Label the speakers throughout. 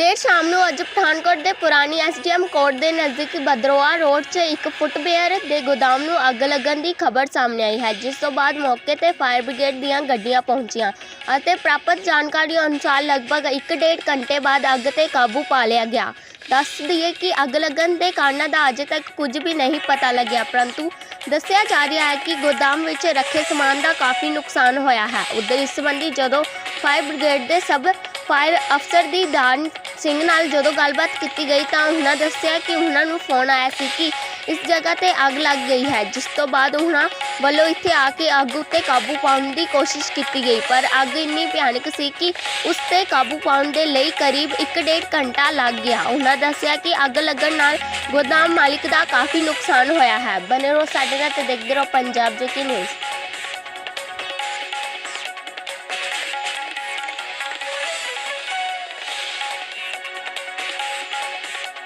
Speaker 1: ਦੇਰ ਸ਼ਾਮ ਨੂੰ ਅੱਜ ਪਠਾਨਕੋਟ ਦੇ ਪੁਰਾਣੀ ਐਸਡੀਐਮ ਕੋਰਟ ਦੇ ਨਜ਼ਦੀਕ ਬਦਰੋਆ ਰੋਡ 'ਚ ਇੱਕ ਫੁੱਟਵੇਅਰ ਦੇ ਗੋਦਾਮ ਨੂੰ ਅੱਗ ਲੱਗਣ ਦੀ ਖਬਰ ਸਾਹਮਣੇ ਆਈ ਹੈ, ਜਿਸ ਤੋਂ ਬਾਅਦ ਮੌਕੇ ਤੇ ਫਾਇਰ ਬ੍ਰਿਗੇਡ ਦੀਆਂ ਗੱਡੀਆਂ ਪਹੁੰਚੀਆਂ ਅਤੇ ਪ੍ਰਾਪਤ ਜਾਣਕਾਰੀ ਅਨੁਸਾਰ ਲਗਭਗ 1.5 ਘੰਟੇ ਬਾਅਦ ਅੱਗ ਤੇ ਕਾਬੂ ਪਾ ਲਿਆ ਗਿਆ। ਦੱਸ ਦਈਏ ਕਿ ਅੱਗ ਲੱਗਣ ਦੇ ਕਾਰਨਾਂ ਦਾ ਅਜੇ ਤੱਕ ਕੁਝ ਵੀ ਨਹੀਂ ਪਤਾ ਲੱਗਿਆ, ਪਰੰਤੂ ਦੱਸਿਆ ਜਾ ਰਿਹਾ ਹੈ ਕਿ ਗੋਦਾਮ ਵਿੱਚ ਰੱਖੇ ਸਮਾਨ ਦਾ ਕਾਫੀ ਨੁਕਸਾਨ ਹੋਇਆ ਹੈ। ਉਧਰ ਇਸ ਸੰਬੰਧੀ ਜਦੋਂ ਫਾਇਰ ਬ੍ਰਿਗੇਡ ਦੇ ਸਭ ਫਾਇਰ ਅਫਸਰ ਦੀ ਦਾਨ ਸਿੰਘ ਨਾਲ ਜਦੋਂ ਗੱਲਬਾਤ ਕੀਤੀ ਗਈ ਤਾਂ ਉਹਨਾਂ ਦੱਸਿਆ ਕਿ ਉਹਨਾਂ ਨੂੰ ਫੋਨ ਆਇਆ ਸੀ ਕਿ ਇਸ ਜਗ੍ਹਾ ਤੇ ਅੱਗ ਲੱਗ ਗਈ ਹੈ, ਜਿਸ ਤੋਂ ਬਾਅਦ ਉਹਨਾਂ ਵੱਲੋਂ ਇੱਥੇ ਆ ਕੇ ਅੱਗ ਉੱਤੇ ਕਾਬੂ ਪਾਉਣ ਦੀ ਕੋਸ਼ਿਸ਼ ਕੀਤੀ ਗਈ। ਪਰ ਅੱਗ ਇੰਨੀ ਭਿਆਨਕ ਸੀ ਕਿ ਉਸ ਤੇ ਕਾਬੂ ਪਾਉਣ ਦੇ ਲਈ ਕਰੀਬ 1.5 ਘੰਟਾ ਲੱਗ ਗਿਆ। ਉਹਨਾਂ ਦੱਸਿਆ ਕਿ ਅੱਗ ਲੱਗਣ ਨਾਲ ਗੋਦਾਮ ਮਾਲਿਕ ਦਾ ਕਾਫੀ ਨੁਕਸਾਨ ਹੋਇਆ ਹੈ। ਬਨੇ ਰਹੋ ਸਾਡੇ ਨਾਲ ਤੇ ਦੇਖਦੇ ਰਹੋ ਪੰਜਾਬ ਜੀ ਕੀ ਨਿਊਜ਼।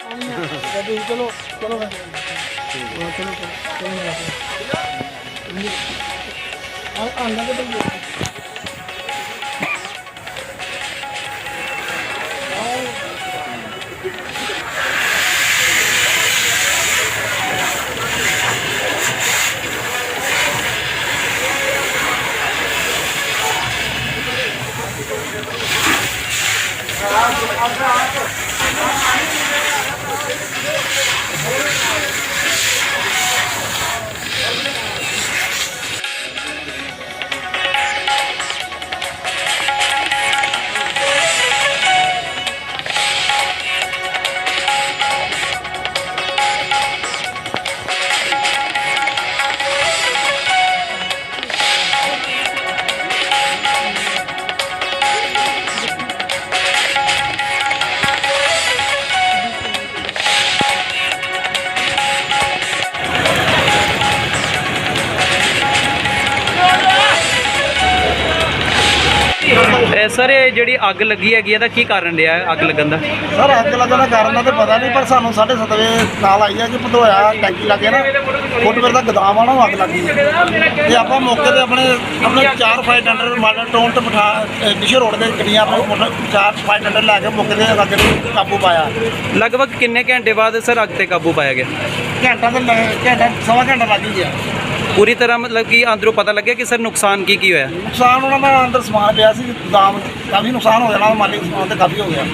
Speaker 2: चलो चलो चलो चलो Thank you. Thank
Speaker 3: you. Sir ਇਹ ਜਿਹੜੀ ਅੱਗ ਲੱਗੀ ਹੈਗੀ ਇਹਦਾ ਕੀ ਕਾਰਨ ਰਿਹਾ ਹੈ ਅੱਗ ਲੱਗਣ ਦਾ?
Speaker 2: ਸਰ ਅੱਗ ਲੱਗਣ ਦਾ ਕਾਰਨ ਤਾਂ ਪਤਾ ਨਹੀਂ ਪਰ ਸਾਨੂੰ 7:30 ਵਜੇ ਕਾਲ ਆਈ ਹੈ ਕਿ ਭਦੋਇਆ ਟੈਂਕੀ ਲੱਗੇ ਨਾ ਫੁੱਟਵੇਅਰ ਦਾ ਗਦਾਮ ਆ ਨਾ ਉਹ ਅੱਗ ਲੱਗੀ ਹੈ ਤੇ ਆਪਾਂ ਮੌਕੇ ਤੇ ਆਪਣੇ ਆਪਣੇ ਚਾਰ ਫਾਇਰ ਟੈਂਡਰ ਮਾਡਲ ਟੋਨ ਤੇ ਬਿਠਾ ਡਿਸ਼ਰ ਰੋਡ ਦੇ ਗੱਡੀਆਂ ਆਪਾਂ ਚਾਰ ਫਾਇਰ ਟੈਂਡਰ ਲੈ ਕੇ ਮੌਕੇ ਤੇ ਅੱਗ ਨੂੰ ਕਾਬੂ ਪਾਇਆ।
Speaker 3: ਲਗਭਗ ਕਿੰਨੇ ਘੰਟੇ ਬਾਅਦ ਸਰ ਅੱਗ ਤੇ ਕਾਬੂ ਪਾਇਆ ਗਿਆ?
Speaker 2: ਘੰਟਾ ਤੇ ਘੰਟਾ ਸਵਾ ਘੰਟਾ ਲੱਗ ਗਿਆ।
Speaker 3: ਪੂਰੀ ਤਰ੍ਹਾਂ ਮਤਲਬ ਕਿ ਅੰਦਰੋਂ ਪਤਾ ਲੱਗਿਆ ਕਿ ਸਰ ਨੁਕਸਾਨ ਕੀ ਕੀ ਹੋਇਆ?
Speaker 2: ਨੁਕਸਾਨ ਉਹਨਾਂ ਦਾ ਅੰਦਰ ਸਮਾਨ ਪਿਆ ਸੀ, ਦਾਮ ਕਾਫੀ ਨੁਕਸਾਨ ਹੋ ਜਾਣਾ, ਮਾਲੀ ਸਮਾਨ ਤੇ ਕਾਫੀ ਹੋ ਗਿਆ।